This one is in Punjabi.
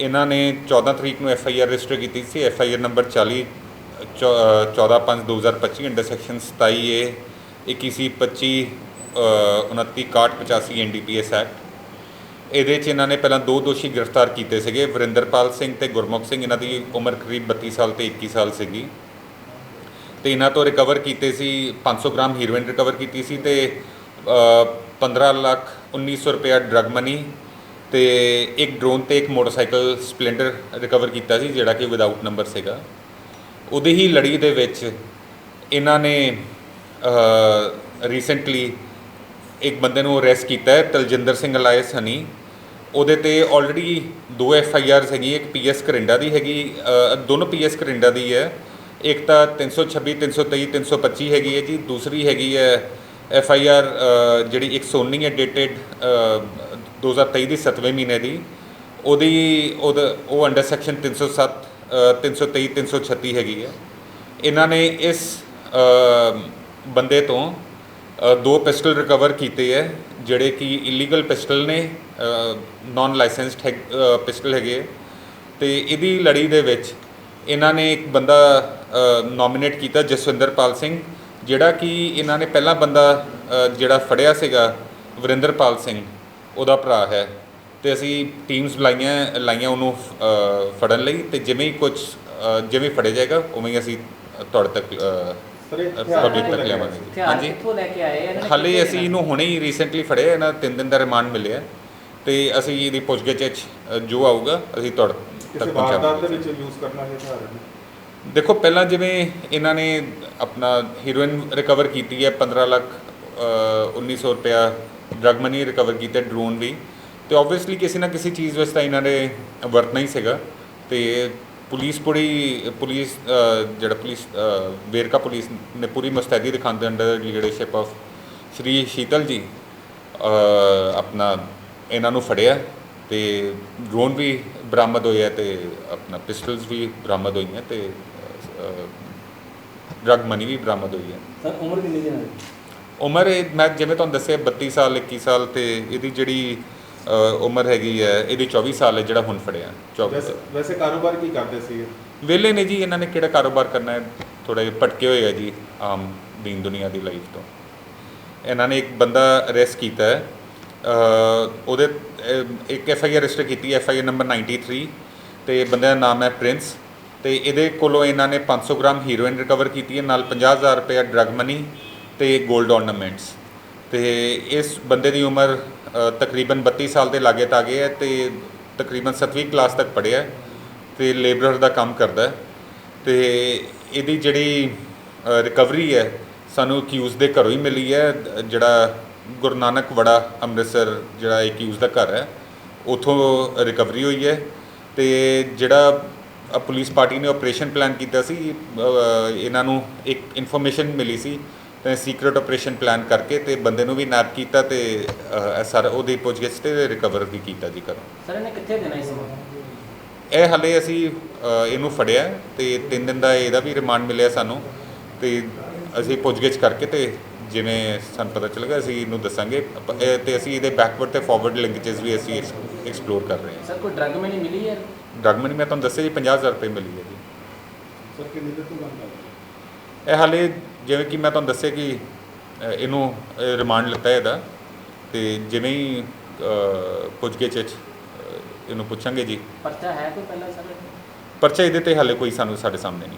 ਇਹਨਾਂ ਨੇ 14 ਤਰੀਕ ਨੂੰ ਐਫ ਆਈ ਆਰ ਰਜਿਸਟਰ ਕੀਤੀ ਸੀ। F I R number 40 14/5/2025 under section 27 A 21 25 29 6185 NDPS act ਇਹਦੇ 'ਚ ਇਹਨਾਂ ਨੇ ਪਹਿਲਾਂ ਦੋ ਦੋਸ਼ੀ ਗ੍ਰਿਫਤਾਰ ਕੀਤੇ ਸੀਗੇ ਵਰਿੰਦਰਪਾਲ ਸਿੰਘ ਤੇ ਗੁਰਮੁਖ ਸਿੰਘ। ਇਹਨਾਂ ਦੀ ਉਮਰ ਕਰੀਬ 32 ਸਾਲ ਤੇ 21 ਸਾਲ ਸੀਗੀ। ਤੇ ਇਹਨਾਂ ਤੋਂ ਰਿਕਵਰ ਕੀਤੇ ਸੀ 500 ਗ੍ਰਾਮ ਹੀਰੋਇਨ ਰਿਕਵਰ ਕੀਤੀ ਸੀ ਤੇ ਅ, 15 ਲੱਖ 1900 ਰੁਪਇਆ ਡਰਗ ਮਨੀ ਤੇ ਇੱਕ ਡਰੋਨ ਤੇ ਇੱਕ ਮੋਟਰਸਾਈਕਲ ਸਪਲੈਂਡਰ ਰਿਕਵਰ ਕੀਤਾ ਸੀ, ਜਿਹੜਾ ਕਿ ਵਿਦਆਊਟ ਨੰਬਰ ਸੀਗਾ। ਉਹਦੀ ਹੀ ਲੜੀ ਦੇ ਵਿੱਚ ਇਹਨਾਂ ਨੇ ਰੀਸੈਂਟਲੀ ਇੱਕ ਬੰਦੇ ਨੂੰ ਅਰੈਸਟ ਕੀਤਾ ਹੈ, ਤਲਜਿੰਦਰ ਸਿੰਘ ਅਲਾਇਸ ਹਨੀ। ਉਹਦੇ ਤੇ ਆਲਰੇਡੀ ਦੋ ਐਫ ਆਈ ਆਰਸ ਹੈਗੀ ਇੱਕ ਪੀ ਐਸ ਕਰਿੰਡਾ ਦੀ ਹੈਗੀ ਦੋਨੋਂ ਪੀ ਐਸ ਕਰਿੰਡਾ ਦੀ ਹੈ। ਇੱਕ ਤਾਂ 326 323 325 ਹੈਗੀ ਹੈ ਜੀ, ਦੂਸਰੀ ਹੈਗੀ ਹੈ ਐਫ ਆਈ ਆਰ ਜਿਹੜੀ ਇੱਕ ਸੋਨੀ ਹੈ ਡੇਟਡ 2023 ਦੀ 7ਵੇਂ ਮਹੀਨੇ ਦੀ ਉਹਦੀ ਉਹਦਾ ਉਹ ਅੰਡਰ ਸੈਕਸ਼ਨ 307 ਅ, 323 336 ਹੈਗੀ ਹੈ ਇਹਨਾਂ ਨੇ ਇਸ ਬੰਦੇ ਤੋਂ ਦੋ ਪਿਸਟਲ ਰਿਕਵਰ ਕੀਤੇ ਹੈ ਜਿਹੜੇ ਕਿ ਇਲੀਗਲ ਪਿਸਟਲ ਨੇ ਨਾਨ ਲਾਇਸੈਂਸਡ ਪਿਸਟਲ ਹੈਗੇ ਹੈ। ਤੇ ਇਹਦੀ ਲੜੀ ਦੇ ਵਿੱਚ ਇਹਨਾਂ ਨੇ ਇੱਕ ਬੰਦਾ ਨੋਮੀਨੇਟ ਕੀਤਾ ਜਸਵਿੰਦਰਪਾਲ ਸਿੰਘ ਜਿਹੜਾ ਕਿ ਇਹਨਾਂ ਨੇ ਪਹਿਲਾ ਬੰਦਾ ਜਿਹੜਾ ਫੜਿਆ ਸੀਗਾ ਵਰਿੰਦਰਪਾਲ ਸਿੰਘ ਉਹਦਾ ਭਰਾ ਹੈ ਤੇ ਅਸੀਂ ਟੀਮਸ ਲਾਈਆਂ ਲਾਈਆਂ ਉਹਨੂੰ ਫੜਨ ਲਈ ਤੇ ਜਿਵੇਂ ਹੀ ਕੁਝ ਜਿਵੇਂ ਫੜਿਆ ਜਾਏਗਾ ਉਵੇਂ ਹੀ ਅਸੀਂ ਤੁਹਾਡੇ ਤੱਕ ਪਬਲਿਕ ਤੱਕ ਲਿਆਵਾਂਗੇ। ਹਾਂਜੀ। ਕਿੱਥੋਂ ਲੈ ਕੇ ਆਏ? ਇਹਨਾਂ ਹਾਲੇ ਅਸੀਂ ਇਹਨੂੰ ਹੁਣੇ ਹੀ ਰੀਸੈਂਟਲੀ ਫੜਿਆ ਇਹਨਾਂ ਤਿੰਨ ਦਿਨ ਦਾ ਰਿਮਾਂਡ ਮਿਲਿਆ। ਤੇ ਅਸੀਂ ਇਹਦੀ ਪੁੱਛਗਿੱਛ ਵਿੱਚ ਜੋ ਆਊਗਾ ਅਸੀਂ ਤੁਹਾਡੇ ਕਿਸੇ ਤੱਕ ਵਾਰਦਾਤ ਦੇ ਪਹੁੰਚਾਵਾਂਗੇ ਵਿੱਚ ਯੂਜ਼ ਕਰਨਾ ਹੈ ਹਥਿਆਰ? ਦੇਖੋ ਪਹਿਲਾਂ ਜਿਵੇਂ ਇਹਨਾਂ ਨੇ ਆਪਣਾ ਹੀਰੋਇਨ ਰਿਕਵਰ ਕੀਤੀ ਹੈ 15 ਲੱਖ ਅ, 1900 ਰੁਪਇਆ ਡਰਗ ਮਨੀ ਰਿਕਵਰ ਕੀਤਾ ਡਰੋਨ ਵੀ। ਤੇ ਆਬਵੀਅਸਲੀ ਕਿਸੇ ਨਾ ਕਿਸੇ ਚੀਜ਼ ਵਿੱਚ ਤਾਂ ਇਹਨਾਂ ਨੇ ਵਰਤਣਾ ਹੀ ਸੀਗਾ। ਤੇ ਪੁਲਿਸ ਪੂਰੀ, ਪੁਲਿਸ ਜਿਹੜਾ ਪੁਲਿਸ ਵੇਰਕਾ ਪੁਲਿਸ ਨੇ ਪੂਰੀ ਮੁਸਤੈਦੀ ਦਿਖਾਉਂਦੇ under leadership of Shri Sheetal ji ਆਪਣਾ ਇਹਨਾਂ ਨੂੰ ਫੜਿਆ। ਤੇ ਡਰੋਨ ਵੀ ਬਰਾਮਦ ਹੋਇਆ ਤੇ ਆਪਣਾ ਪਿਸਟਲਸ ਵੀ ਬਰਾਮਦ ਹੋਈਆਂ ਤੇ ਡਰਗ ਮਨੀ ਵੀ ਬਰਾਮਦ ਹੋਈ ਹੈ। ਸਰ, ਉਮਰ ਕਿੰਨੀ ਦੀ ਹੈ? ਉਮਰ ਇਹ ਮੈਂ ਜਿਵੇਂ ਤੁਹਾਨੂੰ ਦੱਸਿਆ 32 ਸਾਲ 21 ਸਾਲ ਤੇ ਇਹਦੀ ਜਿਹੜੀ ਅ, ਉਮਰ ਹੈਗੀ ਹੈ ਇਹਦੀ 24 ਸਾਲ ਹੈ ਜਿਹੜਾ ਹੁਣ ਫੜਿਆ 24 ਵੈਸੇ ਵੈਸੇ ਕਾਰੋਬਾਰ ਕੀ ਕਰਦੇ ਸੀ? ਵਿਹਲੇ ਨੇ ਜੀ ਇਹਨਾਂ ਨੇ ਕਿਹੜਾ ਕਾਰੋਬਾਰ ਕਰਨਾ ਹੈ? ਥੋੜਾ ਜਿਹਾ ਭਟਕੇ ਹੋਏ ਆ ਜੀ ਆਮ ਦੀਨ ਦੁਨੀਆ ਦੀ ਲਾਈਫ ਤੋਂ। ਇਹਨਾਂ ਨੇ ਇੱਕ ਬੰਦਾ ਅਰੈਸਟ ਕੀਤਾ ਹੈ। ਅ, ਉਹਦੇ ਅ, ਇੱਕ ਐਫ ਆਈ ਆਰ ਰਜਿਸਟਰ ਕੀਤੀ ਐਫ ਆਈ ਆਰ ਨੰਬਰ 93 ਤੇ ਬੰਦੇ ਦਾ ਨਾਮ ਹੈ ਪ੍ਰਿੰਸ। ਤੇ ਇਹਦੇ ਕੋਲੋਂ ਇਹਨਾਂ ਨੇ 500 ਗ੍ਰਾਮ ਹੀਰੋਇਨ ਰਿਕਵਰ ਕੀਤੀ ਹੈ ਨਾਲ 50000 ਰੁਪਏ ਡਰਗ ਮਨੀ ਤੇ 골ਡ ornaments ਤੇ ਇਸ ਬੰਦੇ ਦੀ ਉਮਰ ਅ, ਤਕਰੀਬਨ 32 ਸਾਲ ਦੇ ਲਾਗੇ ਤਾਗੇ ਹੈ ਤੇ ਤਕਰੀਬਨ 7ਵੀਂ ਕਲਾਸ ਤੱਕ ਪੜ੍ਹਿਆ ਹੈ ਤੇ ਲੇਬਰਰ ਦਾ ਕੰਮ ਕਰਦਾ ਹੈ। ਤੇ ਇਹਦੀ ਜਿਹੜੀ ਰਿਕਵਰੀ ਹੈ ਸਾਨੂੰ ਅਕਿਊਜ਼ ਦੇ ਘਰੋਂ ਹੀ ਮਿਲੀ ਹੈ। ਅ, ਜਿਹੜਾ ਗੁਰੂ ਨਾਨਕ ਵੜਾ ਅੰਮ੍ਰਿਤਸਰ ਜਿਹੜਾ ਅਕਿਊਜ਼ ਦਾ ਘਰ ਹੈ ਉਥੋਂ ਰਿਕਵਰੀ ਹੋਈ ਹੈ। ਤੇ ਜਿਹੜਾ ਅ, ਪੁਲਿਸ ਪਾਰਟੀ ਨੇ ਆਪਰੇਸ਼ਨ ਪਲਾਨ ਕੀਤਾ ਸੀ ਅ, ਇਹਨਾਂ ਨੂੰ ਇੱਕ ਇਨਫੋਰਮੇਸ਼ਨ ਮਿਲੀ ਸੀ ਸੀਕ੍ਰੀਟ ਆਪਰੇਸ਼ਨ ਪਲਾਨ ਕਰਕੇ ਤੇ ਬੰਦੇ ਨੂੰ ਵੀ ਨੈਪ ਕੀਤਾ ਤੇ ਸਾਰਾ ਉਹਦੀ ਪੁੱਛਗਿੱਛ ਤੇ ਰਿਕਵਰ ਵੀ ਕੀਤਾ ਜੀ ਘਰੋਂ। ਸਰ ਇਹਨੇ ਕਿੱਥੇ ਦੇਣਾ ਇਸ ਨੂੰ ਇਹ ਹਲੇ ਅਸੀਂ ਇਹਨੂੰ ਫੜਿਆ ਤੇ 3 ਦਿਨ ਦਾ ਇਹਦਾ ਵੀ ਰਿਮਾਂਡ ਮਿਲਿਆ ਸਾਨੂੰ ਤੇ ਅਸੀਂ ਪੁੱਛਗਿੱਛ ਕਰਕੇ ਤੇ ਜਿਵੇਂ ਸਾਨੂੰ ਪਤਾ ਚੱਲੇਗਾ ਅਸੀਂ ਇਹਨੂੰ ਦੱਸਾਂਗੇ। ਤੇ ਅਸੀਂ ਇਹਦੇ ਬੈਕਵਰਡ ਤੇ ਫਾਰਵਰਡ ਲਿੰਕੇजेस ਵੀ ਅਸੀਂ ਐਕਸਪਲੋਰ ਕਰ ਰਹੇ ਹਾਂ। ਸਰ ਕੋਈ ਡਰਗ ਮਨੀ ਮਿਲੀ ਹੈ? ਡਰਗ ਮਨੀ ਮੈਂ ਤੁਹਾਨੂੰ ਦੱਸਿਆ ਜੀ 50000 ਰੁਪਏ ਮਿਲੀ ਹੈ ਜੀ। ਸਰ ਕਿੰਨੇ ਦਿਨ ਤੋਂ ਕੰਮ ਕਰ ਇਹ ਹਾਲੇ ਜਿਵੇਂ ਕਿ ਮੈਂ ਤੁਹਾਨੂੰ ਦੱਸਿਆ ਕਿ ਅ, ਇਹਨੂੰ ਰਿਮਾਂਡ ਲਿੱਤਾ ਹੈ ਇਹਦਾ ਤੇ ਜਿਵੇਂ ਹੀ ਅ, ਪੁੱਛਗਿੱਛ ਵਿੱਚ ਅ, ਇਹਨੂੰ ਪੁੱਛਾਂਗੇ ਜੀ। ਪਰਚਾ ਹੈ ਕੋਈ ਪਹਿਲਾਂ ਸਰ ਪਰਚਾ ਇਹਦੇ ਤੇ ਹਾਲੇ ਕੋਈ ਸਾਨੂੰ ਸਾਡੇ ਸਾਹਮਣੇ ਨਹੀਂ